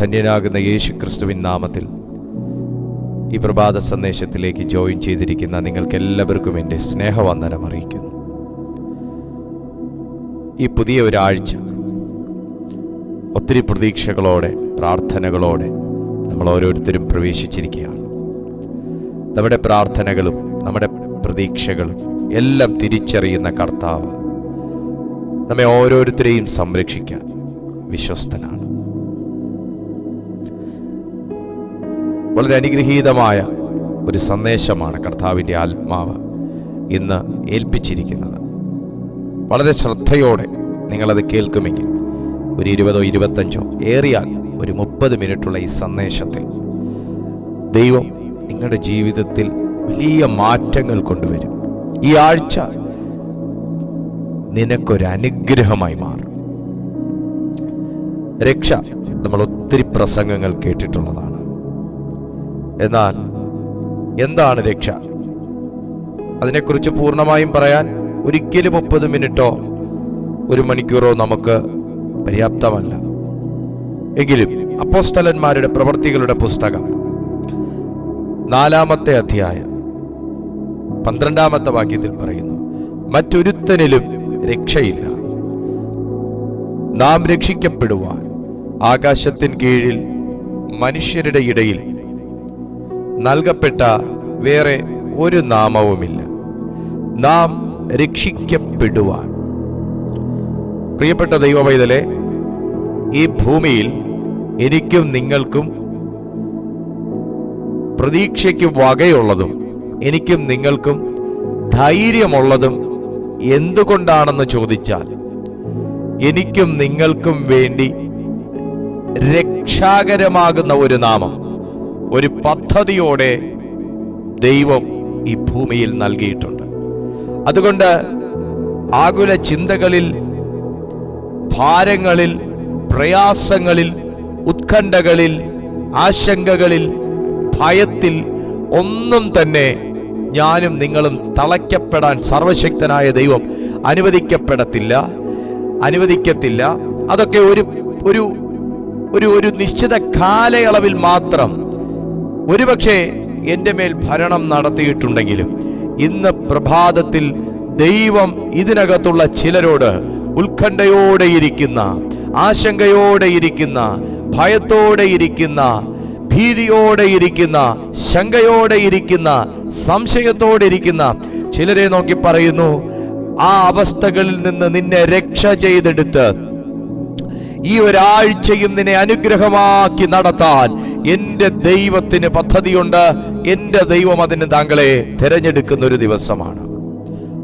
ധന്യനാകുന്ന യേശു ക്രിസ്തുവിൻ നാമത്തിൽ ഈ പ്രഭാത സന്ദേശത്തിലേക്ക് ജോയിൻ ചെയ്തിരിക്കുന്ന നിങ്ങൾക്ക് എല്ലാവർക്കും എന്റെ സ്നേഹവന്ദനം അറിയിക്കുന്നു. ഈ പുതിയ ഒരാഴ്ച ഒത്തിരി പ്രതീക്ഷകളോടെ പ്രാർത്ഥനകളോടെ നമ്മൾ ഓരോരുത്തരും പ്രവേശിച്ചിരിക്കുകയാണ്. നമ്മുടെ പ്രാർത്ഥനകളും നമ്മുടെ പ്രതീക്ഷകളും എല്ലാം തിരിച്ചറിയുന്ന കർത്താവ് നമ്മെ ഓരോരുത്തരെയും സംരക്ഷിക്കാൻ വിശ്വസ്തനാണ്. വളരെ അനുഗ്രഹീതമായ ഒരു സന്ദേശമാണ് കർത്താവിന്റെ ആത്മാവ് ഇന്ന് ഏൽപ്പിച്ചിരിക്കുന്നത്. വളരെ ശ്രദ്ധയോടെ നിങ്ങളത് കേൾക്കുമെങ്കിൽ ഒരു ഇരുപതോ ഇരുപത്തഞ്ചോ ഏറിയാൽ ഒരു മുപ്പത് മിനിറ്റുള്ള ഈ സന്ദേശത്തിൽ ദൈവം നിങ്ങളുടെ ജീവിതത്തിൽ വലിയ മാറ്റങ്ങൾ കൊണ്ടുവരും. ഈ ആഴ്ച നിനക്കൊരു അനുഗ്രഹമായി മാറും. രക്ഷ നമ്മൾ ഒത്തിരി പ്രസംഗങ്ങൾ കേട്ടിട്ടുള്ളതാണ്. എന്നാൽ എന്താണ് രക്ഷ? അതിനെക്കുറിച്ച് പൂർണമായും പറയാൻ ഒരിക്കലും മുപ്പത് മിനിറ്റോ ഒരു മണിക്കൂറോ നമുക്ക് പര്യാപ്തമല്ല. എങ്കിലും അപ്പോസ്തലന്മാരുടെ പ്രവർത്തികളുടെ പുസ്തകം നാലാമത്തെ അധ്യായം പന്ത്രണ്ടാമത്തെ വാക്യത്തിൽ പറയുന്നു മറ്റൊരുത്തനിലും രക്ഷയില്ല. നാം രക്ഷിക്കപ്പെടുവാൻ ആകാശത്തിൻ കീഴിൽ മനുഷ്യരുടെ ഇടയിൽ നൽകപ്പെട്ട വേറെ ഒരു നാമവുമില്ല. നാം രക്ഷിക്കപ്പെടുവാൻ. പ്രിയപ്പെട്ട ദൈവവൈതലെ ഈ ഭൂമിയിൽ എനിക്കും നിങ്ങൾക്കും പ്രതീക്ഷയ്ക്ക് വകയുള്ളതും എനിക്കും നിങ്ങൾക്കും ധൈര്യമുള്ളതും എന്തുകൊണ്ടാണെന്ന് ചോദിച്ചാൽ എനിക്കും നിങ്ങൾക്കും വേണ്ടി രക്ഷാകരമാകുന്ന ഒരു നാമം ഒരു പദ്ധതിയോടെ ദൈവം ഈ ഭൂമിയിൽ നൽകിയിട്ടുണ്ട്. അതുകൊണ്ട് ആകുല ചിന്തകളിൽ ഭാരങ്ങളിൽ പ്രയാസങ്ങളിൽ ഉത്കണ്ഠകളിൽ ആശങ്കകളിൽ ഭയത്തിൽ ഒന്നും തന്നെ ഞാനും നിങ്ങളും തളയ്ക്കപ്പെടാൻ സർവശക്തനായ ദൈവം അനുവദിക്കപ്പെടത്തില്ല അനുവദിക്കത്തില്ല. അതൊക്കെ ഒരു ഒരു ഒരു ഒരു നിശ്ചിത കാലയളവിൽ മാത്രം ഒരുപക്ഷെ എന്റെ മേൽ ഭരണം നടത്തിയിട്ടുണ്ടെങ്കിലും ഇന്ന് പ്രഭാതത്തിൽ ദൈവം ഇതിനകത്തുള്ള ചിലരോട് ഉത്കണ്ഠയോടെ ഇരിക്കുന്ന ആശങ്കയോടെ ഇരിക്കുന്ന ഭയത്തോടെ ഇരിക്കുന്ന ഭീതിയോടെ ഇരിക്കുന്ന ശങ്കയോടെ ഇരിക്കുന്ന സംശയത്തോടെ ഇരിക്കുന്ന ചിലരെ നോക്കി പറയുന്നു ആ അവസ്ഥകളിൽ നിന്ന് നിന്നെ രക്ഷ ചെയ്തെടുത്ത് ഈ ഒരാഴ്ചയും നിന്നെ അനുഗ്രഹമാക്കി നടത്താൻ എന്റെ ദൈവത്തിന് പദ്ധതിയുണ്ട്. എന്റെ ദൈവം അതിന് താങ്കളെ തിരഞ്ഞെടുക്കുന്ന ഒരു ദിവസമാണ്.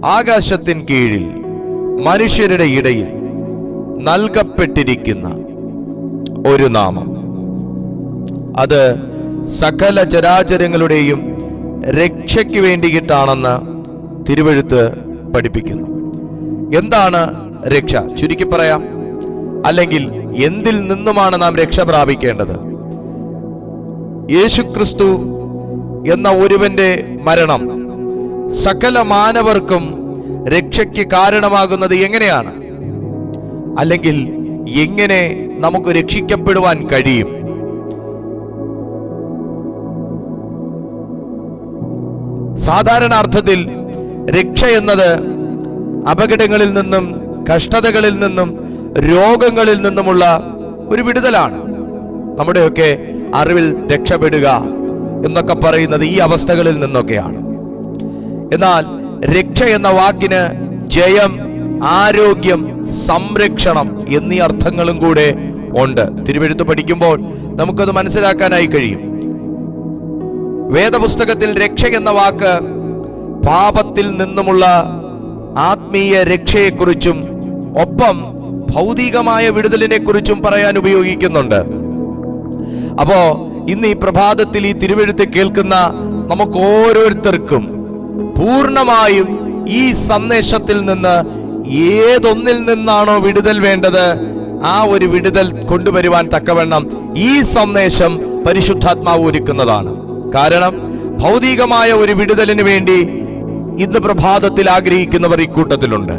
ആകാശത്തിൻ കീഴിൽ മനുഷ്യരുടെ ഇടയിൽ നൽകപ്പെട്ടിരിക്കുന്ന ഒരു നാമം. അത് സകല ചരാചരങ്ങളുടെയും രക്ഷയ്ക്ക് വേണ്ടിയിട്ടാണെന്ന് തിരുവഴുത്ത് പഠിപ്പിക്കുന്നു. എന്താണ് രക്ഷ? ചുരുക്കി പറയാം. അല്ലെങ്കിൽ എന്തിൽ നിന്നുമാണ് നാം രക്ഷ പ്രാപിക്കേണ്ടത്? യേശുക്രിസ്തു എന്ന ഒരുവന്റെ മരണം സകല മാനവർക്കും രക്ഷയ്ക്ക് കാരണമാകുന്നത് എങ്ങനെയാണ്? അല്ലെങ്കിൽ എങ്ങനെ നമുക്ക് രക്ഷിക്കപ്പെടുവാൻ കഴിയും? സാധാരണ അർത്ഥത്തിൽ രക്ഷ എന്നത് അപകടങ്ങളിൽ നിന്നും കഷ്ടതകളിൽ നിന്നും രോഗങ്ങളിൽ നിന്നുമുള്ള ഒരു വിടുതലാണ്. നമ്മുടെയൊക്കെ അറിവിൽ രക്ഷപ്പെടുക എന്നൊക്കെ പറയുന്നത് ഈ അവസ്ഥകളിൽ നിന്നൊക്കെയാണ്. എന്നാൽ രക്ഷ എന്ന വാക്കിന് ജയം ആരോഗ്യം സംരക്ഷണം എന്നീ അർത്ഥങ്ങളും കൂടെ ഉണ്ട്. തിരുവെഴുത്ത് പഠിക്കുമ്പോൾ നമുക്കത് മനസ്സിലാക്കാനായി കഴിയും. വേദപുസ്തകത്തിൽ രക്ഷ എന്ന വാക്ക് പാപത്തിൽ നിന്നുമുള്ള ആത്മീയ രക്ഷയെക്കുറിച്ചും ഒപ്പം ഭൗതികമായ വിടുതലിനെ കുറിച്ചും പറയാൻ ഉപയോഗിക്കുന്നുണ്ട്. അപ്പോ ഇന്ന് ഈ പ്രഭാതത്തിൽ ഈ തിരുവെഴുത്ത് കേൾക്കുന്ന നമുക്ക് ഓരോരുത്തർക്കും പൂർണമായും ഈ സന്ദേശത്തിൽ നിന്ന് ഏതൊന്നിൽ നിന്നാണോ വിടുതൽ വേണ്ടത് ആ ഒരു വിടുതൽ കൊണ്ടുവരുവാൻ തക്കവണ്ണം ഈ സന്ദേശം പരിശുദ്ധാത്മാവ് ഒരുക്കുന്നതാണ്. കാരണം ഭൗതികമായ ഒരു വിടുതലിന് വേണ്ടി ഇന്ന് പ്രഭാതത്തിൽ ആഗ്രഹിക്കുന്നവർ ഇക്കൂട്ടത്തിലുണ്ട്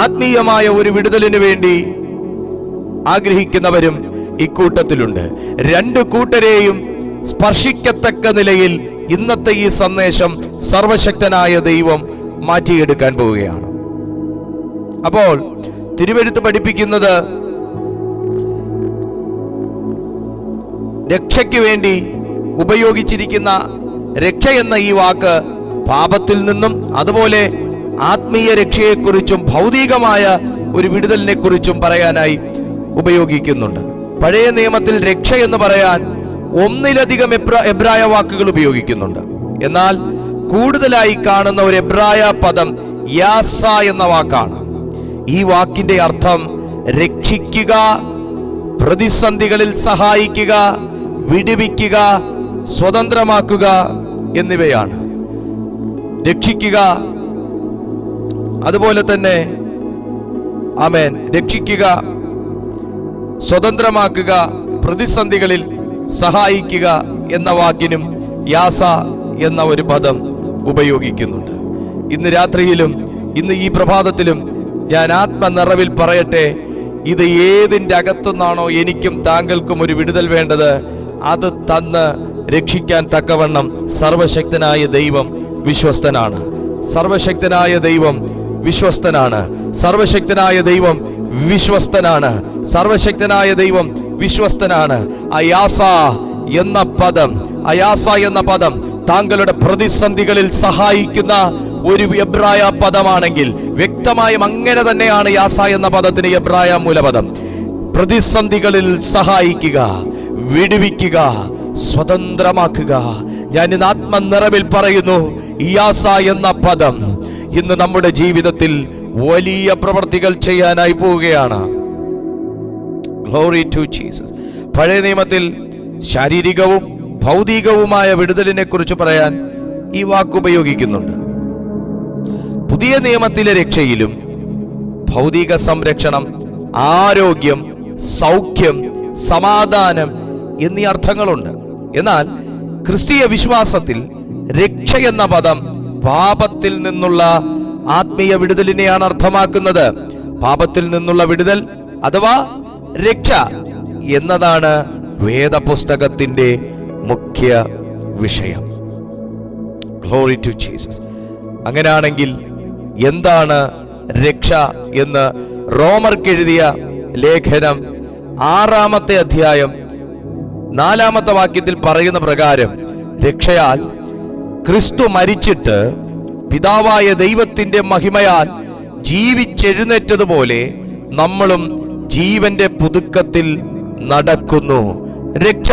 ആത്മീയമായ ഒരു വിടുതലിന് വേണ്ടി ആഗ്രഹിക്കുന്നവരും ഇക്കൂട്ടത്തിലുണ്ട്. രണ്ട് കൂട്ടരെയും സ്പർശിക്കത്തക്ക നിലയിൽ ഇന്നത്തെ ഈ സന്ദേശം സർവശക്തനായ ദൈവം മാറ്റിയെടുക്കാൻ പോവുകയാണ്. അപ്പോൾ തിരുവെഴുത്ത് പഠിപ്പിക്കുന്നത് രക്ഷയ്ക്ക് വേണ്ടി ഉപയോഗിച്ചിരിക്കുന്ന രക്ഷ എന്ന ഈ വാക്ക് പാപത്തിൽ നിന്നും അതുപോലെ ആത്മീയ രക്ഷയെക്കുറിച്ചും ഭൗതികമായ ഒരു വിടുതലിനെ കുറിച്ചും പറയാനായി ഉപയോഗിക്കുന്നുണ്ട്. പഴയ നിയമത്തിൽ രക്ഷ എന്ന് പറയാൻ ഒന്നിലധികം എബ്ര- എബ്രായ വാക്കുകൾ ഉപയോഗിക്കുന്നുണ്ട്. എന്നാൽ കൂടുതലായി കാണുന്ന ഒരു എബ്രായ പദം യാസ എന്ന വാക്കാണ്. ഈ വാക്കിന്റെ അർത്ഥം രക്ഷിക്കുക പ്രതിസന്ധികളിൽ സഹായിക്കുക വിടുവിക്കുക സ്വതന്ത്രമാക്കുക എന്നിവയാണ്. രക്ഷിക്കുക അതുപോലെ തന്നെ ആമേൻ. രക്ഷിക്കുക സ്വതന്ത്രമാക്കുക പ്രതിസന്ധികളിൽ സഹായിക്കുക എന്ന വാക്കിനും യാസ എന്ന ഒരു പദം ഉപയോഗിക്കുന്നുണ്ട്. ഇന്ന് രാത്രിയിലും ഇന്ന് ഈ പ്രഭാതത്തിലും ഞാൻ ആത്മനിറവിൽ പറയട്ടെ ഇത് ഏതിന്റെ അകത്തുനിന്നാണോ എനിക്കും താങ്കൾക്കും ഒരു വിടുതൽ വേണ്ടത് അത് തന്ന് രക്ഷിക്കാൻ തക്കവണ്ണം സർവശക്തനായ ദൈവം വിശ്വസ്തനാണ്. സർവശക്തനായ ദൈവം വിശ്വസ്തനാണ്. സർവശക്തനായ ദൈവം വിശ്വസ്തനാണ്. സർവശക്തനായ ദൈവം വിശ്വസ്തനാണ്. അയാസ എന്ന പദം അയാസ എന്ന പദം താങ്കളുടെ പ്രതിസന്ധികളിൽ സഹായിക്കുന്ന ഒരു എബ്രായ പദമാണെങ്കിൽ വ്യക്തമായും അങ്ങനെ തന്നെയാണ് യാസ എന്ന പദത്തിന് എബ്രായ മൂലപദം. പ്രതിസന്ധികളിൽ സഹായിക്കുക വിടുവിക്കുക സ്വതന്ത്രമാക്കുക. ഞാൻ ഇന്ന് ആത്മനിറവിൽ പറയുന്നു യാസ എന്ന പദം ഇന്ന് നമ്മുടെ ജീവിതത്തിൽ വലിയ പ്രവർത്തികൾ ചെയ്യാനായി പോവുകയാണ്. ഗ്ലോറി ടു ജീസസ് പഴയ നിയമത്തിൽ ശാരീരികവും ഭൗതികവുമായ വിടുതലിനെ കുറിച്ച് പറയാൻ ഈ വാക്ക് ഉപയോഗിക്കുന്നുണ്ട്. പുതിയ നിയമത്തിലെ രക്ഷയിലും ഭൗതിക സംരക്ഷണം ആരോഗ്യം സൗഖ്യം സമാധാനം എന്നീ അർത്ഥങ്ങളുണ്ട്. എന്നാൽ ക്രിസ്തീയ വിശ്വാസത്തിൽ രക്ഷ എന്ന പദം പാപത്തിൽ നിന്നുള്ള ആത്മീയ വിടുതലിനെയാണ് അർത്ഥമാക്കുന്നത്. പാപത്തിൽ നിന്നുള്ള വിടുതൽ അഥവാ രക്ഷ എന്നതാണ് വേദപുസ്തകത്തിന്റെ മുഖ്യ വിഷയം. ഗ്ലോറി ടു ജീസസ് അങ്ങനെയാണെങ്കിൽ എന്താണ് രക്ഷ എന്ന് റോമർക്ക് എഴുതിയ ലേഖനം ആറാമത്തെ അധ്യായം നാലാമത്തെ വാക്യത്തിൽ പറയുന്ന പ്രകാരം രക്ഷയാൽ ക്രിസ്തു മരിച്ചിട്ട് പിതാവായ ദൈവത്തിന്റെ മഹിമയാൽ ജീവിച്ചെഴുന്നേറ്റതുപോലെ നമ്മളും ജീവന്റെ പുതുക്കത്തിൽ നടക്കുന്നു. രക്ഷ.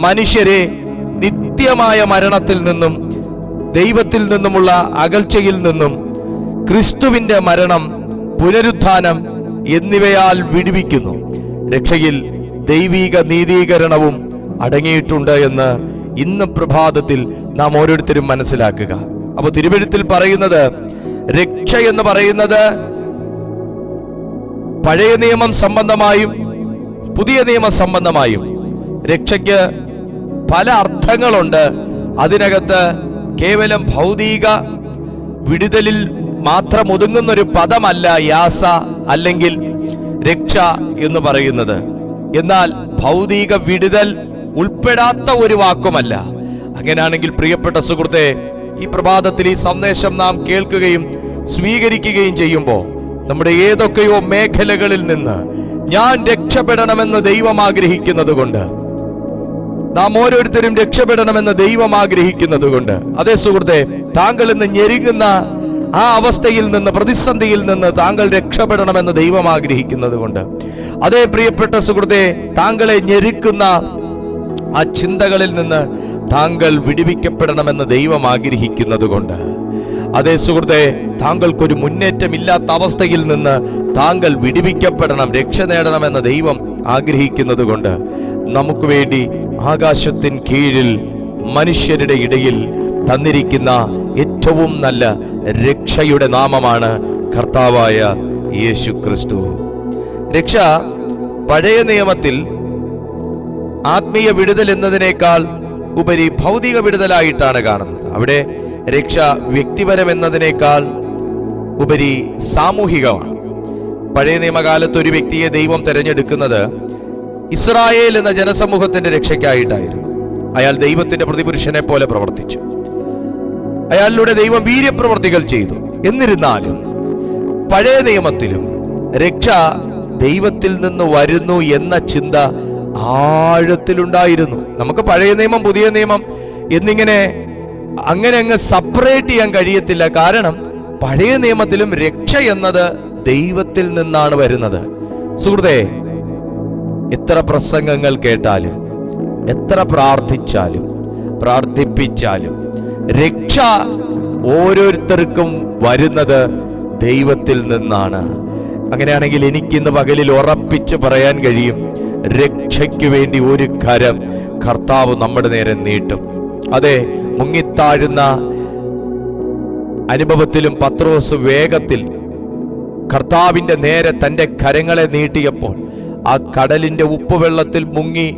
മനുഷ്യരെ നിത്യമായ മരണത്തിൽ നിന്നും ദൈവത്തിൽ നിന്നുമുള്ള അകൽച്ചയിൽ നിന്നും ക്രിസ്തുവിന്റെ മരണം പുനരുത്ഥാനം എന്നിവയാൽ വിടുവിക്കുന്നു. രക്ഷയിൽ ദൈവീക നീതീകരണവും അടങ്ങിയിട്ടുണ്ട് എന്ന് ഇന്ന് പ്രഭാതത്തിൽ നാം ഓരോരുത്തരും മനസ്സിലാക്കുക. അപ്പോൾ തിരുവഴുത്തിൽ പറയുന്നത് രക്ഷ എന്ന് പറയുന്നത് പഴയ നിയമം സംബന്ധമായും പുതിയ നിയമം സംബന്ധമായും. രക്ഷയ്ക്ക് പല അർത്ഥങ്ങളുണ്ട്. അതിനകത്ത് കേവലം ഭൗതിക വിടുതലിൽ മാത്രം ഒതുങ്ങുന്നൊരു പദമല്ല യാസ അല്ലെങ്കിൽ രക്ഷ എന്ന് പറയുന്നത്. എന്നാൽ ഭൗതിക വിടുതൽ ഉൾപ്പെടാത്ത ഒരു വാക്കുമല്ല. അങ്ങനെയാണെങ്കിൽ പ്രിയപ്പെട്ട സുഹൃത്തെ ഈ പ്രഭാതത്തിൽ ഈ സന്ദേശം നാം കേൾക്കുകയും സ്വീകരിക്കുകയും ചെയ്യുമ്പോൾ നമ്മുടെ ഏതൊക്കെയോ മേഖലകളിൽ നിന്ന് ഞാൻ രക്ഷപ്പെടണമെന്ന് ദൈവം ആഗ്രഹിക്കുന്നത് കൊണ്ട് നാം ഓരോരുത്തരും രക്ഷപ്പെടണമെന്ന് ദൈവം ആഗ്രഹിക്കുന്നത് കൊണ്ട് അതേ സുഹൃത്തെ താങ്കൾ ഇന്ന് ഞെരുങ്ങുന്ന ആ അവസ്ഥയിൽ നിന്ന് പ്രതിസന്ധിയിൽ നിന്ന് താങ്കൾ രക്ഷപ്പെടണമെന്ന് ദൈവം ആഗ്രഹിക്കുന്നത് കൊണ്ട് അതേ പ്രിയപ്പെട്ട സുഹൃത്തെ താങ്കളെ ഞെരുക്കുന്ന ആ ചിന്തകളിൽ നിന്ന് താങ്കൾ വിടുവിക്കപ്പെടണമെന്ന് ദൈവം ആഗ്രഹിക്കുന്നത് കൊണ്ട് അതേ സുഹൃത്തെ താങ്കൾക്കൊരു മുന്നേറ്റമില്ലാത്ത അവസ്ഥയിൽ നിന്ന് താങ്കൾ വിടിവിക്കപ്പെടണം രക്ഷ നേടണമെന്ന് ദൈവം ആഗ്രഹിക്കുന്നത് കൊണ്ട് നമുക്ക് വേണ്ടി ആകാശത്തിൻ കീഴിൽ മനുഷ്യരുടെ ഇടയിൽ തന്നിരിക്കുന്ന ഏറ്റവും നല്ല രക്ഷയുടെ നാമമാണ് കർത്താവായ യേശു ക്രിസ്തു രക്ഷ പഴയ നിയമത്തിൽ ആത്മീയ വിടുതൽ എന്നതിനേക്കാൾ ഉപരി ഭൗതിക വിടുതലായിട്ടാണ് കാണുന്നത്. അവിടെ രക്ഷ വ്യക്തിപരം എന്നതിനേക്കാൾ ഉപരി സാമൂഹികമാണ്. പഴയ നിയമകാലത്ത് ഒരു വ്യക്തിയെ ദൈവം തിരഞ്ഞെടുക്കുന്നത് ഇസ്രായേൽ എന്ന ജനസമൂഹത്തിന്റെ രക്ഷയ്ക്കായിട്ടായിരുന്നു. അയാൾ ദൈവത്തിന്റെ പ്രതിപുരുഷനെ പോലെ പ്രവർത്തിച്ചു. അയാളിലൂടെ ദൈവം വീര്യപ്രവർത്തികൾ ചെയ്തു. എന്നിരുന്നാലും പഴയ നിയമത്തിലും രക്ഷ ദൈവത്തിൽ നിന്ന് വരുന്നു എന്ന ചിന്ത ആഴത്തിലുണ്ടായിരുന്നു. നമുക്ക് പഴയ നിയമം പുതിയ നിയമം എന്നിങ്ങനെ അങ്ങനെ അങ്ങ് സെപ്പറേറ്റ് ചെയ്യാൻ കഴിയത്തില്ല. കാരണം പഴയ നിയമത്തിലും രക്ഷ എന്നത് ദൈവത്തിൽ നിന്നാണ് വരുന്നത്. സുഹൃത്തെ എത്ര പ്രസംഗങ്ങൾ കേട്ടാലും എത്ര പ്രാർത്ഥിച്ചാലും പ്രാർത്ഥിപ്പിച്ചാലും രക്ഷ ഓരോരുത്തർക്കും വരുന്നത് ദൈവത്തിൽ നിന്നാണ്. അങ്ങനെയാണെങ്കിൽ എനിക്കിന്ന് പകലിൽ ഉറപ്പിച്ച് പറയാൻ കഴിയും. രക്ഷയ്ക്ക് വേണ്ടി ഒരു കരം കർത്താവ് നമ്മുടെ നേരെ നീട്ടും. അതെ മുങ്ങിത്താഴുന്ന അനുഭവത്തിലും പത്രോസ് വേഗത്തിൽ കർത്താവിന്റെ നേരെ തന്റെ കരങ്ങളെ നീട്ടിയപ്പോൾ ആ കടലിന്റെ ഉപ്പുവെള്ളത്തിൽ മുങ്ങി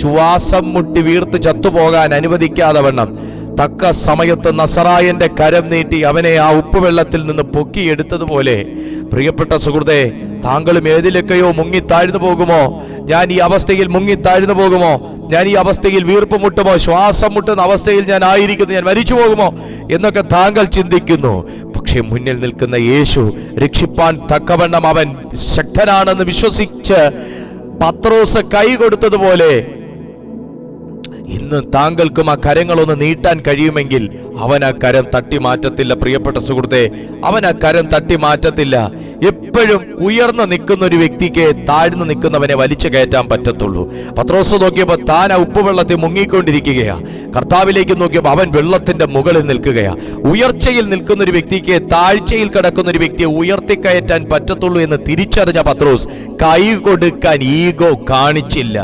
ശ്വാസം മുട്ടി വീർത്ത് ചത്തുപോകാൻ അനുവദിക്കാതെ വണ്ണം. തക്ക സമയത്ത് നസറായന്റെ കരം നീട്ടി അവനെ ആ ഉപ്പുവെള്ളത്തിൽ നിന്ന് പൊക്കിയെടുത്തതുപോലെ. പ്രിയപ്പെട്ട സുഹൃത്തെ താങ്കളും ഏതിലൊക്കെയോ മുങ്ങി താഴ്ന്നു പോകുമോ? ഞാൻ ഈ അവസ്ഥയിൽ മുങ്ങി താഴ്ന്നു പോകുമോ? ഞാൻ ഈ അവസ്ഥയിൽ വീർപ്പ് മുട്ടുമോ? ശ്വാസം മുട്ടുന്ന അവസ്ഥയിൽ ഞാൻ ആയിരിക്കുന്നു ഞാൻ മരിച്ചു പോകുമോ? എന്നൊക്കെ താങ്കൾ ചിന്തിക്കുന്നു. പക്ഷേ മുന്നിൽ നിൽക്കുന്ന യേശു രക്ഷിപ്പാൻ തക്കവണ്ണം അവൻ ശക്തനാണെന്ന് വിശ്വസിച്ച് പത്രോസ് കൈ കൊടുത്തതുപോലെ ഇന്ന് താങ്കൾക്കും ആ കരങ്ങളൊന്ന് നീട്ടാൻ കഴിയുമെങ്കിൽ അവൻ ആ കരം തട്ടി മാറ്റത്തില്ല പ്രിയപ്പെട്ട സുഹൃത്തെ. അവൻ ആ കരം തട്ടി മാറ്റത്തില്ല എപ്പോഴും ഉയർന്നു നിൽക്കുന്ന ഒരു വ്യക്തിക്ക് താഴ്ന്നു നിൽക്കുന്നവനെ വലിച്ചു കയറ്റാൻ പറ്റത്തുള്ളൂ. പത്രോസ് നോക്കിയപ്പോൾ താൻ ആ ഉപ്പുവെള്ളത്തിൽ മുങ്ങിക്കൊണ്ടിരിക്കുകയാണ് കർത്താവിലേക്ക് നോക്കിയപ്പോൾ അവൻ വെള്ളത്തിന്റെ മുകളിൽ നിൽക്കുകയാണ് ഉയർച്ചയിൽ നിൽക്കുന്ന ഒരു വ്യക്തിക്ക് താഴ്ചയിൽ കിടക്കുന്ന ഒരു വ്യക്തിയെ ഉയർത്തിക്കയറ്റാൻ പറ്റത്തുള്ളൂ എന്ന് തിരിച്ചറിഞ്ഞ പത്രോസ് കൈ കൊടുക്കാൻ ഈഗോ കാണിച്ചില്ല.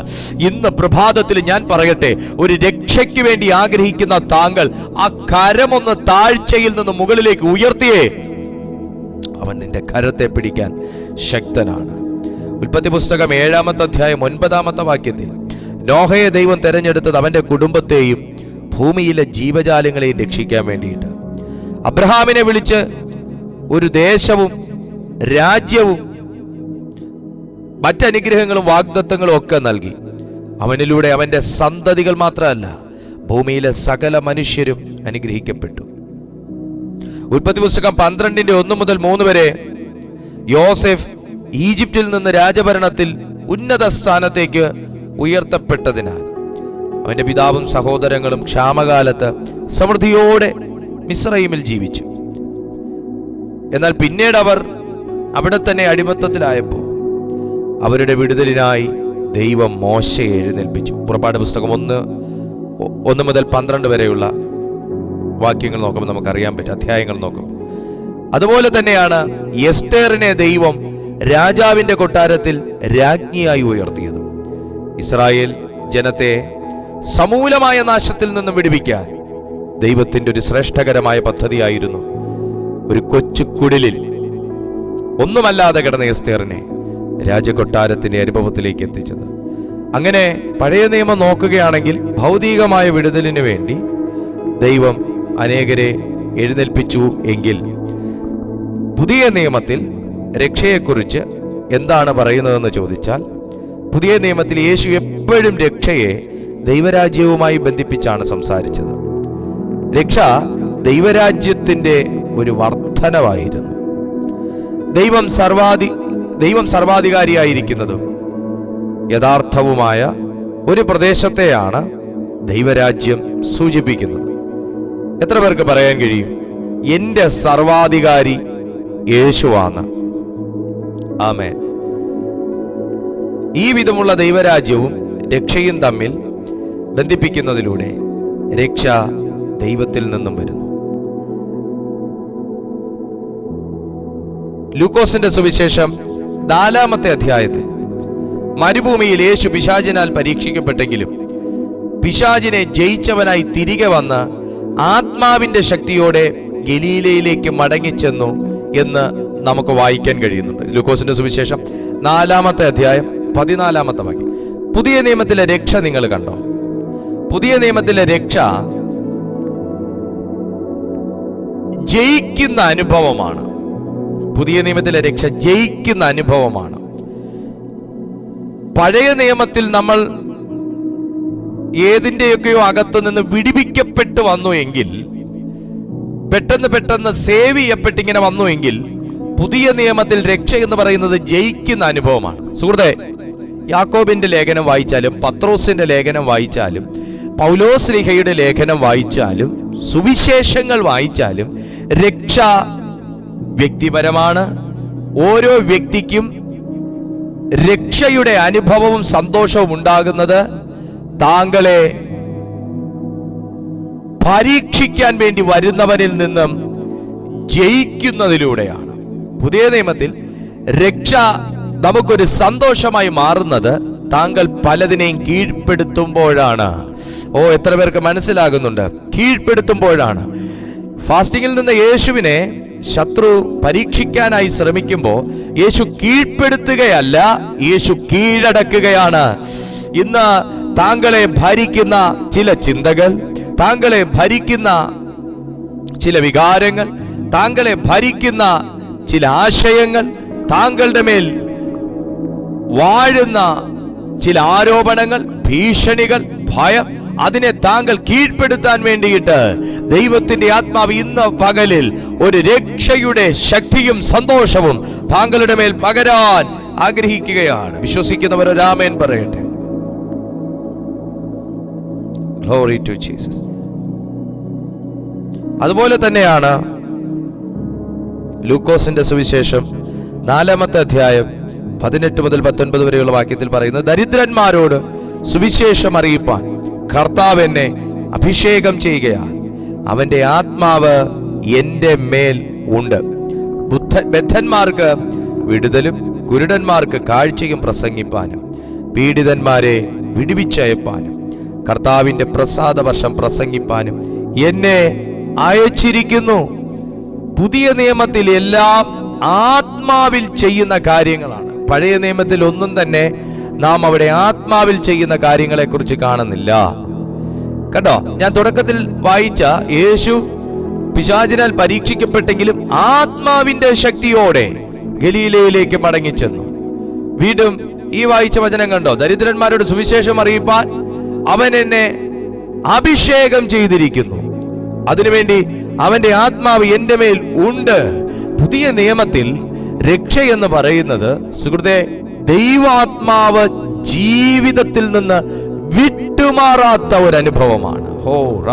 ഇന്ന് പ്രഭാതത്തിൽ ഞാൻ പറയട്ടെ ഒരു രക്ഷയ്ക്ക് വേണ്ടി ആഗ്രഹിക്കുന്ന താങ്കൾ ആ കരമൊന്ന് താഴ്ചയിൽ നിന്ന് മുകളിലേക്ക് ഉയർത്തിയേ അവൻ നിന്റെ കരത്തെ പിടിക്കാൻ ശക്തനാണ്. ഉൽപ്പത്തി പുസ്തകം ഏഴാമത്തെ അധ്യായം ഒൻപതാമത്തെ വാക്യത്തിൽ നോഹയെ ദൈവം തെരഞ്ഞെടുത്തത് അവന്റെ കുടുംബത്തെയും ഭൂമിയിലെ ജീവജാലങ്ങളെയും രക്ഷിക്കാൻ വേണ്ടിയിട്ട്. അബ്രഹാമിനെ വിളിച്ച് ഒരു ദേശവും രാജ്യവും മറ്റനുഗ്രഹങ്ങളും വാഗ്ദത്തങ്ങളും ഒക്കെ നൽകി. അവനിലൂടെ അവന്റെ സന്തതികൾ മാത്രമല്ല ഭൂമിയിലെ സകല മനുഷ്യരും അനുഗ്രഹിക്കപ്പെട്ടു. ഉൽപ്പത്തി പുസ്തകം പന്ത്രണ്ടിന്റെ ഒന്ന് മുതൽ മൂന്ന് വരെ യോസെഫ് ഈജിപ്തിൽ നിന്ന് രാജഭരണത്തിൽ ഉന്നത സ്ഥാനത്തേക്ക് ഉയർത്തപ്പെട്ടതിനാൽ അവന്റെ പിതാവും സഹോദരങ്ങളും ക്ഷാമകാലത്ത് സമൃദ്ധിയോടെ മിസ്രൈമിൽ ജീവിച്ചു. എന്നാൽ പിന്നീട് അവർ അവിടെ തന്നെ അടിമത്തത്തിലായപ്പോൾ അവരുടെ വിടുതലിനായി ദൈവം മോശയെ എഴുന്നേൽപ്പിച്ചു. പുറപ്പാട് പുസ്തകം ഒന്ന് ഒന്ന് മുതൽ പന്ത്രണ്ട് വരെയുള്ള വാക്യങ്ങൾ നോക്കുമ്പോൾ നമുക്കറിയാൻ പറ്റും അധ്യായങ്ങൾ നോക്കുമ്പോൾ. അതുപോലെ തന്നെയാണ് എസ്റ്റേറിനെ ദൈവം രാജാവിന്റെ കൊട്ടാരത്തിൽ രാജ്ഞിയായി ഉയർത്തിയത്. ഇസ്രായേൽ ജനത്തെ സമൂലമായ നാശത്തിൽ നിന്നും വിടുവിക്കാൻ ദൈവത്തിന്റെ ഒരു ശ്രേഷ്ഠകരമായ പദ്ധതിയായിരുന്നു. ഒരു കൊച്ചു കുടിലിൽ ഒന്നുമല്ലാതെ കിടന്ന എസ്തേറിനെ രാജകൊട്ടാരത്തിന്റെ അനുഭവത്തിലേക്ക് എത്തിച്ചത്. അങ്ങനെ പഴയ നിയമം നോക്കുകയാണെങ്കിൽ ഭൗതികമായ വിടുതലിന് വേണ്ടി ദൈവം അനേകരെ എഴുന്നേൽപ്പിച്ചു എങ്കിൽ. പുതിയ നിയമത്തിൽ രക്ഷയെക്കുറിച്ച് എന്താണ് പറയുന്നതെന്ന് ചോദിച്ചാൽ പുതിയ നിയമത്തിൽ യേശു എപ്പോഴും രക്ഷയെ ദൈവരാജ്യവുമായി ബന്ധിപ്പിച്ചാണ് സംസാരിച്ചത്. രക്ഷ ദൈവരാജ്യത്തിന്റെ ഒരു വർധനവായിരുന്നു ദൈവം സർവാധി ദൈവം സർവാധികാരിയായിരിക്കുന്നതും യഥാർത്ഥവുമായ ഒരു പ്രദേശത്തെയാണ് ദൈവരാജ്യം സൂചിപ്പിക്കുന്നത്. എത്ര പേർക്ക് പറയാൻ കഴിയും? എന്റെ സർവാധികാരി യേശുവാണ്. ആമേ ഈ വിധമുള്ള ദൈവരാജ്യവും രക്ഷയും തമ്മിൽ ബന്ധിപ്പിക്കുന്നതിലൂടെ രക്ഷ ദൈവത്തിൽ നിന്നും വരുന്നു. ലൂക്കോസിന്റെ സുവിശേഷം നാലാമത്തെ അധ്യായത്തിൽ മരുഭൂമിയിൽ യേശു പിശാചിനാൽ പരീക്ഷിക്കപ്പെട്ടെങ്കിലും പിശാചിനെ ജയിച്ചവനായി തിരികെ വന്ന് ആത്മാവിന്റെ ശക്തിയോടെ ഗലീലയിലേക്ക് മടങ്ങിച്ചെന്നു എന്ന് നമുക്ക് വായിക്കാൻ കഴിയുന്നുണ്ട്. ലൂക്കോസിന്റെ സുവിശേഷം നാലാമത്തെ അധ്യായം പതിനാലാമത്തെ വാക്യം. പുതിയ നിയമത്തിലെ രക്ഷ നിങ്ങൾ കണ്ടോ? പുതിയ നിയമത്തിലെ രക്ഷ ജയിക്കുന്ന അനുഭവമാണ്. പുതിയ നിയമത്തിലെ രക്ഷ ജയിക്കുന്ന അനുഭവമാണ്. പഴയ നിയമത്തിൽ നമ്മൾ ഏതിന്റെയൊക്കെയോ അകത്തു നിന്ന് വിടിപ്പിക്കപ്പെട്ട് വന്നു എങ്കിൽ പെട്ടെന്ന് പെട്ടെന്ന് സേവ് ചെയ്യപ്പെട്ടിങ്ങനെ വന്നു എങ്കിൽ പുതിയ നിയമത്തിൽ രക്ഷ എന്ന് പറയുന്നത് ജയിക്കുന്ന അനുഭവമാണ്. സുഹൃത്തെ യാക്കോബിന്റെ ലേഖനം വായിച്ചാലും പത്രോസിന്റെ ലേഖനം വായിച്ചാലും പൗലോസ് ലിഹയുടെ ലേഖനം വായിച്ചാലും സുവിശേഷങ്ങൾ വായിച്ചാലും രക്ഷ വ്യക്തിപരമാണ്. ഓരോ വ്യക്തിക്കും രക്ഷയുടെ അനുഭവവും സന്തോഷവും ഉണ്ടാകുന്നത് താങ്കളെ പരീക്ഷിക്കാൻ വേണ്ടി വരുന്നവരിൽ നിന്നും ജയിക്കുന്നതിലൂടെയാണ്. പുതിയ നിയമത്തിൽ രക്ഷ നമുക്കൊരു സന്തോഷമായി മാറുന്നത് താങ്കൾ പലതിനെയും കീഴ്പ്പെടുത്തുമ്പോഴാണ്. ഓ എത്ര പേർക്ക് മനസ്സിലാകുന്നുണ്ട്? കീഴ്പ്പെടുത്തുമ്പോഴാണ്. ഫാസ്റ്റിങ്ങിൽ നിന്ന് യേശുവിനെ ശത്രു പരീക്ഷിക്കാനായി ശ്രമിക്കുമ്പോൾ യേശു കീഴ്പ്പെടുത്തുകയല്ല യേശു കീഴടക്കുകയാണ്. ഇന്ന് താങ്കളെ ഭരിക്കുന്ന ചില ചിന്തകൾ താങ്കളെ ഭരിക്കുന്ന ചില വികാരങ്ങൾ താങ്കളെ ഭരിക്കുന്ന ചില ആശയങ്ങൾ താങ്കളുടെ മേൽ വാഴുന്ന ചില ആരോപണങ്ങൾ ഭീഷണികൾ ഭയം അതിനെ താങ്കൾ കീഴ്പ്പെടുത്താൻ വേണ്ടിയിട്ട് ദൈവത്തിന്റെ ആത്മാവ് ഇന്ന് പകലിൽ ഒരു രക്ഷയുടെ ശക്തിയും സന്തോഷവും താങ്കളുടെ മേൽ പകരാൻ ആഗ്രഹിക്കുകയാണ്. വിശ്വസിക്കുന്നവർ രാമേൻ പറയട്ടെ. ഗ്ലോറി ടു ജീസസ് അതുപോലെ തന്നെയാണ് ലൂക്കോസിന്റെ സുവിശേഷം നാലാമത്തെ അധ്യായം പതിനെട്ട് മുതൽ പത്തൊൻപത് വരെയുള്ള വാക്യത്തിൽ പറയുന്നത് ദരിദ്രന്മാരോട് സുവിശേഷം അറിയിപ്പാൻ കർത്താവ് എന്നെ അഭിഷേകം ചെയ്യുകയാൽ അവന്റെ ആത്മാവ് എന്റെ മേൽ ഉണ്ട്. ബുദ്ധ ബദ്ധന്മാർക്ക് വിടുതലും കുരുടന്മാർക്ക് കാഴ്ചയും പ്രസംഗിപ്പാനും പീഡിതന്മാരെ വിടുവിച്ചയപ്പാനും കർത്താവിന്റെ പ്രസാദ വർഷം പ്രസംഗിപ്പാനും എന്നെ അയച്ചിരിക്കുന്നു. പുതിയ നിയമത്തിൽ എല്ലാം ആത്മാവിൽ ചെയ്യുന്ന കാര്യങ്ങളാണ്. പഴയ നിയമത്തിൽ ഒന്നും തന്നെ നാം അവിടെ ആത്മാവിൽ ചെയ്യുന്ന കാര്യങ്ങളെക്കുറിച്ച് കാണുന്നില്ല. കേട്ടോ ഞാൻ തുടക്കത്തിൽ വായിച്ച യേശു പിശാചിനാൽ പരീക്ഷിക്കപ്പെട്ടെങ്കിലും ആത്മാവിന്റെ ശക്തിയോടെ ഗലീലയിലേക്ക് മടങ്ങിച്ചെന്നു. വീണ്ടും ഈ വായിച്ച വചനം കണ്ടോ? ദരിദ്രന്മാരോട് സുവിശേഷം അറിയിപ്പാൻ അവൻ എന്നെ അഭിഷേകം ചെയ്തിരിക്കുന്നു. അതിനുവേണ്ടി അവന്റെ ആത്മാവ് എന്റെ മേൽ ഉണ്ട്. പുതിയ നിയമത്തിൽ രക്ഷ എന്ന് പറയുന്നത് സുഹൃത്തെ ദൈവാത്മാവ് ജീവിതത്തിൽ നിന്ന് വിട്ടുമാറാത്ത ഒരു അനുഭവമാണ് ഹോ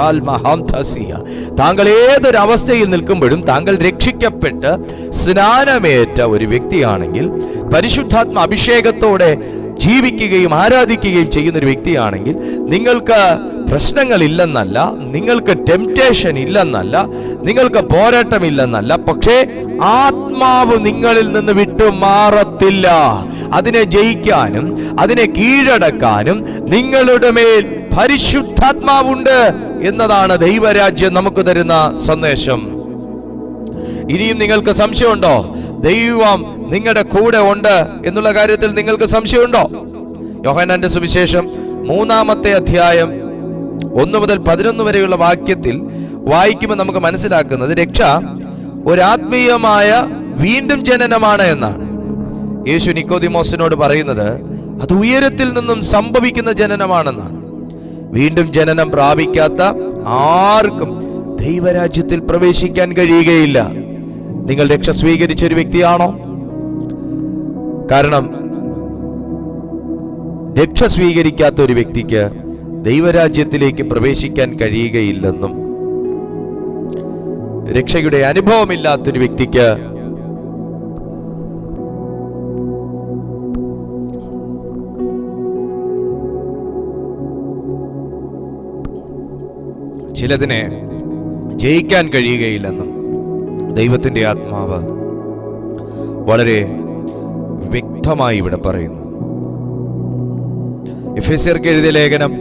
താങ്കൾ ഏതൊരവസ്ഥയിൽ നിൽക്കുമ്പോഴും താങ്കൾ രക്ഷിക്കപ്പെട്ട് സ്നാനമേറ്റ ഒരു വ്യക്തിയാണെങ്കിൽ പരിശുദ്ധാത്മ അഭിഷേകത്തോടെ ജീവിക്കുകയും ആരാധിക്കുകയും ചെയ്യുന്ന ഒരു വ്യക്തിയാണെങ്കിൽ നിങ്ങൾക്ക് പ്രശ്നങ്ങൾ ഇല്ലെന്നല്ല നിങ്ങൾക്ക് ടെംപ്റ്റേഷൻ ഇല്ലെന്നല്ല നിങ്ങൾക്ക് പോരാട്ടം ഇല്ലെന്നല്ല പക്ഷേ ആത്മാവ് നിങ്ങളിൽ നിന്ന് വിട്ടു മാറത്തില്ല അതിനെ ജയിക്കാനും അതിനെ കീഴടക്കാനും നിങ്ങളുടെ മേൽ പരിശുദ്ധാത്മാവുണ്ട് എന്നതാണ് ദൈവരാജ്യം നമുക്ക് തരുന്ന സന്ദേശം. ഇനിയും നിങ്ങൾക്ക് സംശയമുണ്ടോ? ദൈവം നിങ്ങളുടെ കൂടെ ഉണ്ട് എന്നുള്ള കാര്യത്തിൽ നിങ്ങൾക്ക് സംശയമുണ്ടോ? യോഹനാന്റെ സുവിശേഷം മൂന്നാമത്തെ അധ്യായം ഒന്ന് മുതൽ പതിനൊന്ന് വരെയുള്ള വാക്യത്തിൽ വായിക്കുമ്പോൾ നമുക്ക് മനസ്സിലാക്കുന്നത് രക്ഷ ഒരാത്മീയമായ വീണ്ടും ജനനമാണ് എന്നാണ്. യേശു നിക്കോദിമോസിനോട് പറയുന്നത് അത് ഉയരത്തിൽ നിന്നും സംഭവിക്കുന്ന ജനനമാണെന്നാണ്. വീണ്ടും ജനനം പ്രാപിക്കാത്ത ആർക്കും ദൈവരാജ്യത്തിൽ പ്രവേശിക്കാൻ കഴിയുകയില്ല. നിങ്ങൾ രക്ഷ സ്വീകരിച്ച ഒരു വ്യക്തിയാണോ? കാരണം രക്ഷ സ്വീകരിക്കാത്ത ഒരു വ്യക്തിക്ക് ദൈവരാജ്യത്തിലേക്ക് പ്രവേശിക്കാൻ കഴിയുകയില്ലെന്നും രക്ഷയുടെ അനുഭവമില്ലാത്തൊരു വ്യക്തിക്ക് ചിലതിനെ ജയിക്കാൻ കഴിയുകയില്ലെന്നും ദൈവത്തിന്റെ ആത്മാവ് വളരെ വ്യക്തമായി ഇവിടെ പറയുന്നു. എഫേസ്യർക്ക് എഴുതിയ ലേഖനം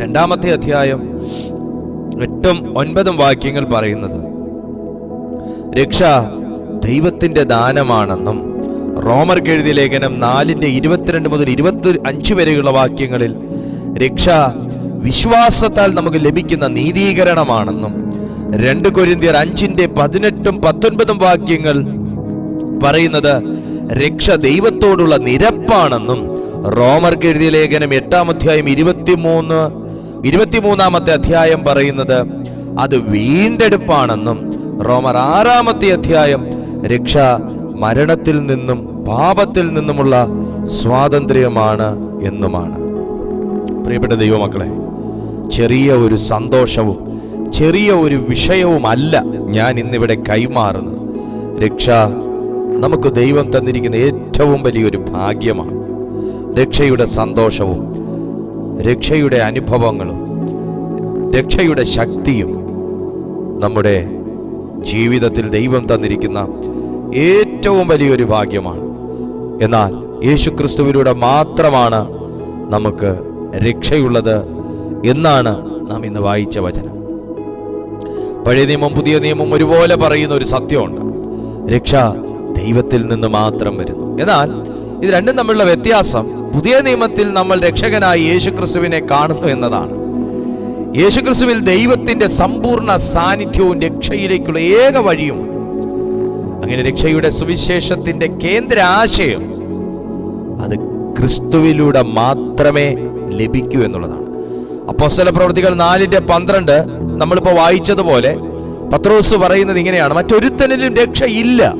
രണ്ടാമത്തെ അധ്യായം എട്ടും ഒൻപതും വാക്യങ്ങൾ പറയുന്നത് രക്ഷ ദൈവത്തിന്റെ ദാനമാണെന്നും റോമർക്ക് എഴുതിയ ലേഖനം നാലിന്റെ ഇരുപത്തിരണ്ട് മുതൽ ഇരുപത്തി അഞ്ച് വരെയുള്ള വാക്യങ്ങളിൽ രക്ഷ വിശ്വാസത്താൽ നമുക്ക് ലഭിക്കുന്ന നീതീകരണമാണെന്നും രണ്ട് കൊരിന്തിയർ അഞ്ചിന്റെ പതിനെട്ടും പത്തൊൻപതും വാക്യങ്ങൾ പറയുന്നത് രക്ഷ ദൈവത്തോടുള്ള നിരപ്പാണെന്നും റോമർക്ക് എഴുതിയ ലേഖനം എട്ടാം അധ്യായം ഇരുപത്തിമൂന്ന് ഇരുപത്തിമൂന്നാമത്തെ അധ്യായം പറയുന്നത് അത് വീണ്ടെടുപ്പാണെന്നും റോമർ ആറാമത്തെ അധ്യായം രക്ഷ മരണത്തിൽ നിന്നും പാപത്തിൽ നിന്നുമുള്ള സ്വാതന്ത്ര്യമാണ് എന്നുമാണ്. പ്രിയപ്പെട്ട ദൈവമക്കളെ ചെറിയ ഒരു സന്തോഷവും ചെറിയ ഒരു വിഷയവുമല്ല ഞാൻ ഇന്നിവിടെ കൈമാറുന്നത്. രക്ഷ നമുക്ക് ദൈവം തന്നിരിക്കുന്ന ഏറ്റവും വലിയൊരു ഭാഗ്യമാണ്. രക്ഷയുടെ സന്തോഷവും രക്ഷയുടെ അനുഭവങ്ങളും രക്ഷയുടെ ശക്തിയും നമ്മുടെ ജീവിതത്തിൽ ദൈവം തന്നിരിക്കുന്ന ഏറ്റവും വലിയൊരു ഭാഗ്യമാണ്. എന്നാൽ യേശുക്രിസ്തുവിലൂടെ മാത്രമാണ് നമുക്ക് രക്ഷയുള്ളത് എന്നാണ് നാം ഇന്ന് വായിച്ച വചനം. പഴയ നിയമം പുതിയ നിയമം ഒരുപോലെ പറയുന്ന ഒരു സത്യമുണ്ട്. രക്ഷ ദൈവത്തിൽ നിന്ന് മാത്രം വരുന്നു. എന്നാൽ ഇത് രണ്ടും തമ്മിലുള്ള വ്യത്യാസം പുതിയ നിയമത്തിൽ നമ്മൾ രക്ഷകനായി യേശുക്രിസ്തുവിനെ കാണുന്നു എന്നതാണ്. യേശുക്രിസ്തുവിൽ ദൈവത്തിന്റെ സമ്പൂർണ സാന്നിധ്യവും രക്ഷയിലേക്കുള്ള ഏക വഴിയും അങ്ങനെ രക്ഷയുടെ സുവിശേഷത്തിന്റെ കേന്ദ്ര ആശയം അത് ക്രിസ്തുവിലൂടെ മാത്രമേ ലഭിക്കൂ എന്നുള്ളതാണ്. അപ്പോസ്തല പ്രവൃത്തികൾ നാലിന്റെ പന്ത്രണ്ട് നമ്മളിപ്പോൾ വായിച്ചതുപോലെ പത്രോസ് പറയുന്നത് ഇങ്ങനെയാണ്. മറ്റൊരുത്തനിലും രക്ഷയില്ല.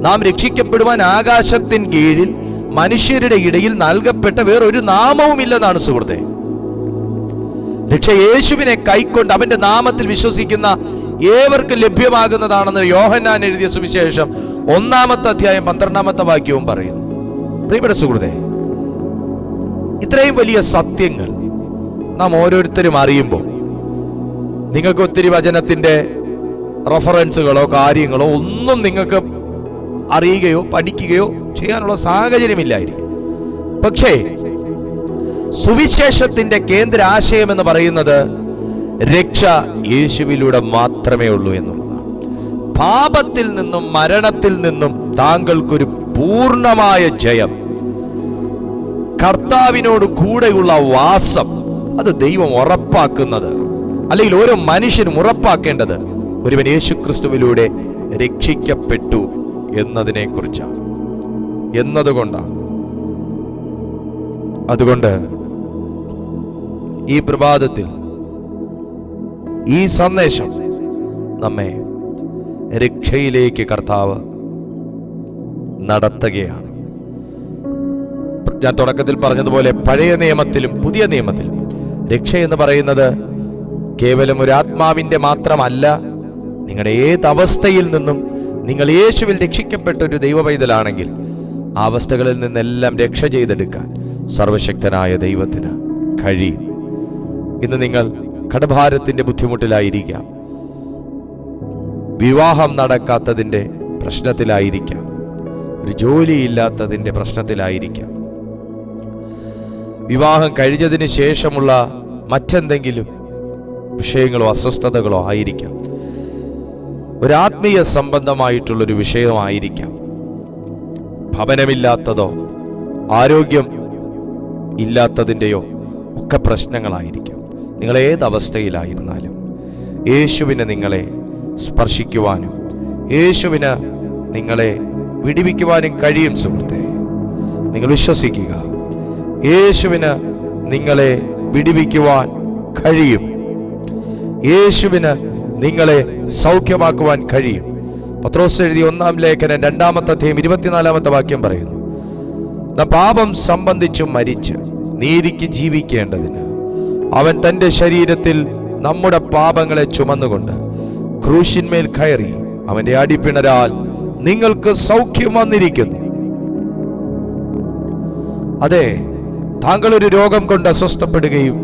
നാം രക്ഷിക്കപ്പെടുവാൻ ആകാശത്തിൻ കീഴിൽ മനുഷ്യരുടെ ഇടയിൽ നൽകപ്പെട്ട വേറൊരു നാമവും ഇല്ലെന്നാണ് സുഹൃത്തെ. രക്ഷ യേശുവിനെ കൈക്കൊണ്ട് അവന്റെ നാമത്തിൽ വിശ്വസിക്കുന്ന ഏവർക്കും ലഭ്യമാകുന്നതാണെന്ന് യോഹന്നാൻ എഴുതിയ സുവിശേഷം ഒന്നാമത്തെ അധ്യായം പന്ത്രണ്ടാമത്തെ വാക്യവും പറയുന്നു. പ്രിയപ്പെട്ട സുഹൃത്തെ ഇത്രയും വലിയ സത്യങ്ങൾ നാം ഓരോരുത്തരും അറിയുമ്പോൾ നിങ്ങൾക്ക് ഒത്തിരി വചനത്തിന്റെ റഫറൻസുകളോ കാര്യങ്ങളോ ഒന്നും നിങ്ങൾക്ക് അറിയുകയോ പഠിക്കുകയോ ചെയ്യാനുള്ള സാഹചര്യമില്ലായിരിക്കും. പക്ഷേ സുവിശേഷത്തിന്റെ കേന്ദ്ര ആശയം എന്ന് പറയുന്നത് രക്ഷ യേശുവിലൂടെ മാത്രമേ ഉള്ളൂ എന്നുള്ളതാണ്. പാപത്തിൽ നിന്നും മരണത്തിൽ നിന്നും താങ്കൾക്കൊരു പൂർണമായ ജയം. കർത്താവിനോട് കൂടെയുള്ള വാസം അത് ദൈവം ഉറപ്പാക്കുന്നത് അല്ലെങ്കിൽ ഓരോ മനുഷ്യനും ഉറപ്പാക്കേണ്ടത് ഒരുവൻ യേശുക്രിസ്തുവിലൂടെ രക്ഷിക്കപ്പെട്ടു എന്നതിനെ കുറിച്ചാണ് എന്നതുകൊണ്ടാണ്. അതുകൊണ്ട് ഈ പ്രഭാതത്തിൽ ഈ സന്ദേശം നമ്മെ രക്ഷയിലേക്ക് കർത്താവ് നടത്തുകയാണ്. ഞാൻ തുടക്കത്തിൽ പറഞ്ഞതുപോലെ പഴയ നിയമത്തിലും പുതിയ നിയമത്തിലും രക്ഷ എന്ന് പറയുന്നത് കേവലം ഒരു ആത്മാവിന്റെ മാത്രമല്ല നിങ്ങളുടെ ഏത് അവസ്ഥയിൽ നിന്നും നിങ്ങൾ യേശുവിൽ രക്ഷിക്കപ്പെട്ട ഒരു ദൈവ പൈതലാണെങ്കിൽ ആ അവസ്ഥകളിൽ നിന്നെല്ലാം രക്ഷ ചെയ്തെടുക്കാൻ സർവശക്തനായ ദൈവത്തിന് കഴിയും. ഇന്ന് നിങ്ങൾ കടഭാരത്തിന്റെ ബുദ്ധിമുട്ടിലായിരിക്കാം. വിവാഹം നടക്കാത്തതിന്റെ പ്രശ്നത്തിലായിരിക്കാം. ഒരു ജോലിയില്ലാത്തതിന്റെ പ്രശ്നത്തിലായിരിക്കാം. വിവാഹം കഴിഞ്ഞതിന് ശേഷമുള്ള മറ്റെന്തെങ്കിലും വിഷയങ്ങളോ അസ്വസ്ഥതകളോ ആയിരിക്കാം. ഒരാത്മീയ സംബന്ധമായിട്ടുള്ളൊരു വിഷയമായിരിക്കാം. ഭവനമില്ലാത്തതോ ആരോഗ്യം ഇല്ലാത്തതിന്റെയോ ഒക്കെ പ്രശ്നങ്ങളായിരിക്കാം. നിങ്ങൾ ഏത് അവസ്ഥയിലായിരുന്നാലും യേശുവിന് നിങ്ങളെ സ്പർശിക്കുവാനും യേശുവിന് നിങ്ങളെ വിടിവിക്കുവാനും കഴിയും സുഹൃത്തെ. നിങ്ങൾ വിശ്വസിക്കുക യേശുവിന് നിങ്ങളെ വിടിവിക്കുവാൻ കഴിയും. യേശുവിന് നിങ്ങളെ സൗഖ്യമാക്കുവാൻ കഴിയും. പത്രോസ് എഴുതി ഒന്നാം ലേഖനം രണ്ടാമത്തെ അധ്യയം ഇരുപത്തിനാലാമത്തെ വാക്യം പറയുന്നു. പാപം സംബന്ധിച്ച് മരിച്ച് നീതിക്ക് ജീവിക്കേണ്ടതിന് അവൻ തന്റെ ശരീരത്തിൽ നമ്മുടെ പാപങ്ങളെ ചുമന്നുകൊണ്ട് ക്രൂശിന്മേൽ കയറി അവന്റെ അടിപ്പിണരാൽ നിങ്ങൾക്ക് സൗഖ്യം വന്നിരിക്കുന്നു. അതെ താങ്കൾ ഒരു രോഗം കൊണ്ട് അസ്വസ്ഥപ്പെടുകയും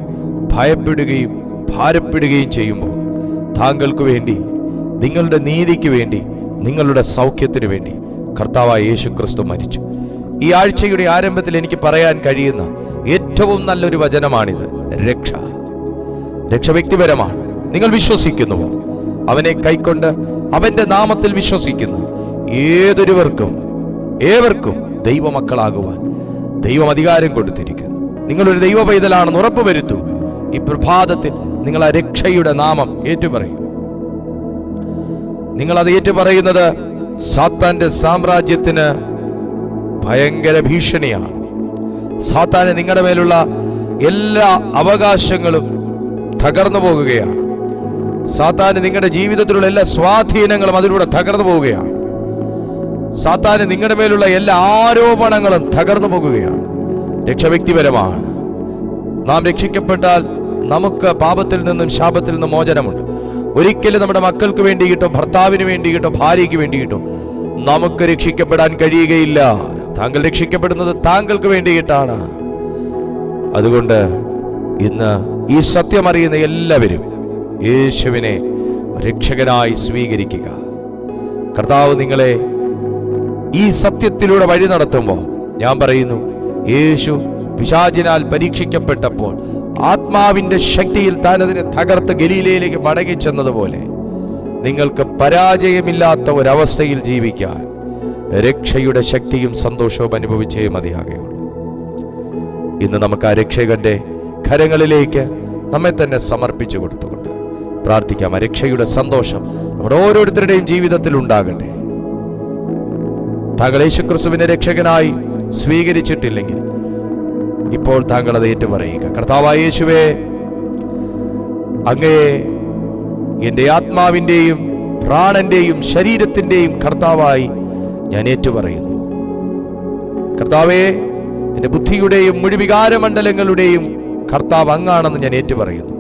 ഭയപ്പെടുകയും ഭാരപ്പെടുകയും ചെയ്യുമ്പോൾ താങ്കൾക്ക് വേണ്ടി നിങ്ങളുടെ നീതിക്ക് വേണ്ടി നിങ്ങളുടെ സൗഖ്യത്തിന് വേണ്ടി കർത്താവായ യേശു ക്രിസ്തു മരിച്ചു. ഈ ആഴ്ചയുടെ ആരംഭത്തിൽ എനിക്ക് പറയാൻ കഴിയുന്ന ഏറ്റവും നല്ലൊരു വചനമാണിത്. രക്ഷ. രക്ഷ വ്യക്തിപരമാണ്. നിങ്ങൾ വിശ്വസിക്കുന്നുവോ? അവനെ കൈക്കൊണ്ട് അവന്റെ നാമത്തിൽ വിശ്വസിക്കുന്ന ഏതൊരുവർക്കും ഏവർക്കും ദൈവമക്കളാകുവാൻ ദൈവം അധികാരം കൊടുത്തിരിക്കുന്നു. നിങ്ങളൊരു ദൈവ പൈതലാണെന്ന് ഉറപ്പുവരുത്തൂ. ഈ പ്രഭാതത്തിൽ നിങ്ങൾ ആ രക്ഷയുടെ നാമം ഏറ്റുപറയും. നിങ്ങൾ അത് ഏറ്റുപറയുന്നത് സാത്താന്റെ സാമ്രാജ്യത്തിന് ഭയങ്കര ഭീഷണിയാണ്. സാത്താന് നിങ്ങളുടെ മേലുള്ള എല്ലാ അവകാശങ്ങളും തകർന്നു പോകുകയാണ്. സാത്താന് നിങ്ങളുടെ ജീവിതത്തിലുള്ള എല്ലാ സ്വാധീനങ്ങളും അതിലൂടെ തകർന്നു പോവുകയാണ് സാത്താന് നിങ്ങളുടെ മേലുള്ള എല്ലാ ആരോപണങ്ങളും തകർന്നു പോകുകയാണ്. രക്ഷ വ്യക്തിപരമാണ്. നാം രക്ഷിക്കപ്പെട്ടാൽ നമുക്ക് പാപത്തിൽ നിന്നും ശാപത്തിൽ നിന്നും മോചനമുണ്ട്. ഒരിക്കലും നമ്മുടെ മക്കൾക്ക് വേണ്ടിയിട്ടോ ഭർത്താവിന് വേണ്ടിയിട്ടോ ഭാര്യയ്ക്ക് വേണ്ടിയിട്ടോ നമുക്ക് രക്ഷിക്കപ്പെടാൻ കഴിയുകയില്ല. താങ്കൾ രക്ഷിക്കപ്പെടുന്നത് താങ്കൾക്ക് വേണ്ടിയിട്ടാണ്. അതുകൊണ്ട് ഇന്ന് ഈ സത്യം അറിയുന്ന എല്ലാവരും യേശുവിനെ രക്ഷകനായി സ്വീകരിക്കുക. കർത്താവ് നിങ്ങളെ ഈ സത്യത്തിലൂടെ വഴി നടത്തുമ്പോൾ ഞാൻ പറയുന്നു യേശു പിശാചിനാൽ പരീക്ഷിക്കപ്പെട്ടപ്പോൾ ആത്മാവിന്റെ ശക്തിയിൽ താൻ അതിനെ തകർത്ത് ഗലീലയിലേക്ക് മടങ്ങി ചെന്നതുപോലെ നിങ്ങൾക്ക് പരാജയമില്ലാത്ത ഒരവസ്ഥയിൽ ജീവിക്കാൻ രക്ഷയുടെ ശക്തിയും സന്തോഷവും അനുഭവിച്ചേ മതിയാകുകയുള്ളൂ ഇന്ന് നമുക്ക് ആ രക്ഷകന്റെ കരങ്ങളിലേക്ക് നമ്മെ തന്നെ സമർപ്പിച്ചു കൊടുത്തുകൊണ്ട് പ്രാർത്ഥിക്കാം. ആ രക്ഷയുടെ സന്തോഷം നമ്മുടെ ഓരോരുത്തരുടെയും ജീവിതത്തിൽ ഉണ്ടാകട്ടെ. താങ്കൾ യേശുക്രിസ്തുവിനെ രക്ഷകനായി സ്വീകരിച്ചിട്ടില്ലെങ്കിൽ ഇപ്പോൾ താങ്കൾ അത് ഏറ്റുപറയുക. കർത്താവായ യേശുവേ അങ്ങയെ എന്റെ ആത്മാവിന്റെയും പ്രാണന്റെയും ശരീരത്തിന്റെയും കർത്താവായി ഞാൻ ഏറ്റുപറയുന്നു. കർത്താവേ എന്റെ ബുദ്ധിയുടെയും മുഴുവികാര മണ്ഡലങ്ങളുടെയും കർത്താവ് അങ്ങാണെന്ന് ഞാൻ ഏറ്റുപറയുന്നു.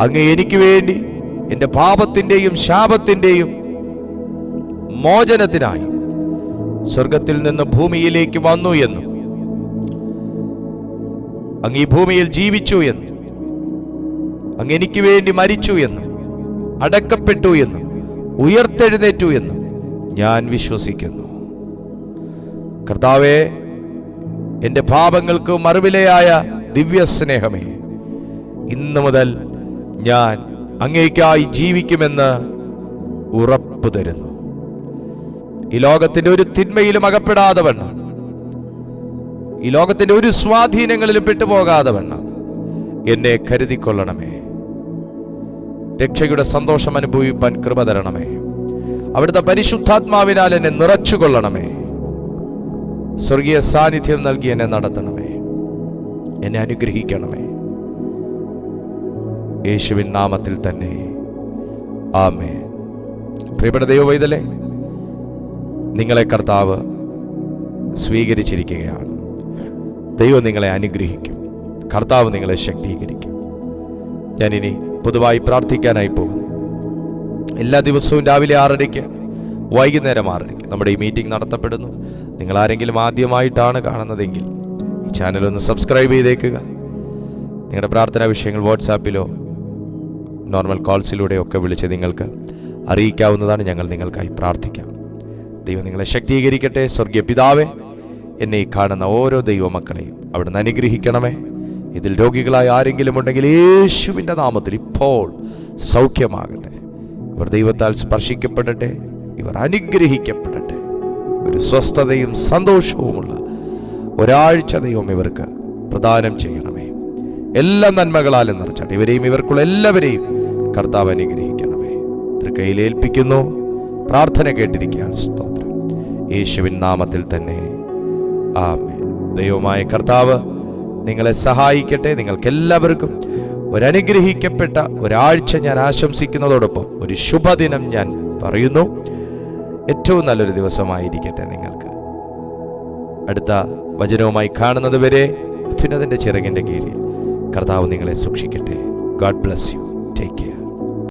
അങ്ങ് എനിക്ക് വേണ്ടി എന്റെ പാപത്തിന്റെയും ശാപത്തിന്റെയും മോചനത്തിനായി സ്വർഗത്തിൽ നിന്ന് ഭൂമിയിലേക്ക് വന്നു എന്നും അങ്ങ് ഈ ഭൂമിയിൽ ജീവിച്ചു എന്ന് അങ്ങ് എനിക്ക് വേണ്ടി മരിച്ചു എന്ന് അടക്കപ്പെട്ടു എന്ന് ഉയർത്തെഴുന്നേറ്റു എന്ന് ഞാൻ വിശ്വസിക്കുന്നു. കർത്താവെ എന്റെ പാപങ്ങൾക്ക് മറുവിലയായ ദിവ്യ സ്നേഹമേ ഇന്നു മുതൽ ഞാൻ അങ്ങേക്കായി ജീവിക്കുമെന്ന് ഉറപ്പു തരുന്നു ഈ ലോകത്തിന്റെ ഒരു തിന്മയിലും അകപ്പെടാതെ വണ്ണം ഈ ലോകത്തിന്റെ ഒരു സ്വാധീനങ്ങളിലും പെട്ടുപോകാതെ വണ്ണം എന്നെ കരുതിക്കൊള്ളണമേ. രക്ഷയുടെ സന്തോഷം അനുഭവിപ്പാൻ കൃപ തരണമേ. അവിടുത്തെ പരിശുദ്ധാത്മാവിനാൽ എന്നെ നിറച്ചുകൊള്ളണമേ. സ്വർഗീയ സാന്നിധ്യം നൽകി എന്നെ നടത്തണമേ. എന്നെ അനുഗ്രഹിക്കണമേ. യേശുവിൻ നാമത്തിൽ തന്നെ. ആമേ പ്രിയപ്പെട്ട ദൈവവൈതലേ നിങ്ങളെ കർത്താവ് സ്വീകരിച്ചിരിക്കുകയാണ്. ദൈവം നിങ്ങളെ അനുഗ്രഹിക്കും. കർത്താവ് നിങ്ങളെ ശക്തീകരിക്കും. ഞാനിനി പൊതുവായി പ്രാർത്ഥിക്കാനായി പോകുന്നു. എല്ലാ ദിവസവും രാവിലെ ആറരയ്ക്ക് വൈകുന്നേരം ആറരയ്ക്ക് നമ്മുടെ ഈ മീറ്റിംഗ് നടത്തപ്പെടുന്നു. നിങ്ങൾ ആരെങ്കിലും ആദ്യമായിട്ടാണ് കാണുന്നതെങ്കിൽ ഈ ചാനൽ ഒന്ന് സബ്സ്ക്രൈബ് ചെയ്തേക്കുക. നിങ്ങളുടെ പ്രാർത്ഥനാ വിഷയങ്ങൾ വാട്സാപ്പിലോ നോർമൽ കോൾസിലൂടെയോ ഒക്കെ വിളിച്ച് നിങ്ങൾക്ക് അറിയിക്കാവുന്നതാണ് ഞങ്ങൾ നിങ്ങൾക്കായി പ്രാർത്ഥിക്കാം. ദൈവം നിങ്ങളെ ശക്തീകരിക്കട്ടെ. സ്വർഗീയ പിതാവേ എന്നെ ഈ കാണുന്ന ഓരോ ദൈവമക്കളെയും അവിടുന്ന് അനുഗ്രഹിക്കണമേ. ഇതിൽ രോഗികളായ ആരെങ്കിലും ഉണ്ടെങ്കിൽ യേശുവിന്റെ നാമത്തിൽ ഇപ്പോൾ സൗഖ്യമാകട്ടെ. ഇവർ ദൈവത്താൽ സ്പർശിക്കപ്പെടട്ടെ ഇവർ അനുഗ്രഹിക്കപ്പെടട്ടെ. ഒരു സ്വസ്ഥതയും സന്തോഷവുമുള്ള ഒരാഴ്ച ദൈവം ഇവർക്ക് പ്രദാനം ചെയ്യണമേ. എല്ലാ നന്മകളാലും നിറച്ചാട്ടെ. ഇവരെയും ഇവർക്കുള്ള എല്ലാവരെയും കർത്താവ് അനുഗ്രഹിക്കണമേ. തൃക്കൈയിലേൽപ്പിക്കുന്നു പ്രാർത്ഥന കേട്ടിരിക്കാൻ സ്തോത്രം. യേശുവിൻ നാമത്തിൽ തന്നെ ആമേ ദൈവമായ കർത്താവ് നിങ്ങളെ സഹായിക്കട്ടെ. നിങ്ങൾക്ക് എല്ലാവർക്കും ഒരനുഗ്രഹിക്കപ്പെട്ട ഒരാഴ്ച ഞാൻ ആശംസിക്കുന്നതോടൊപ്പം ഒരു ശുഭദിനം ഞാൻ പറയുന്നു. ഏറ്റവും നല്ലൊരു ദിവസമായിരിക്കട്ടെ നിങ്ങൾക്ക്. അടുത്ത വചനവുമായി കാണുന്നത് വരെ അത്യുന്നതിന്റെ ചിറകിന്റെ കീഴിൽ കർത്താവ് നിങ്ങളെ സൂക്ഷിക്കട്ടെ. God bless you take care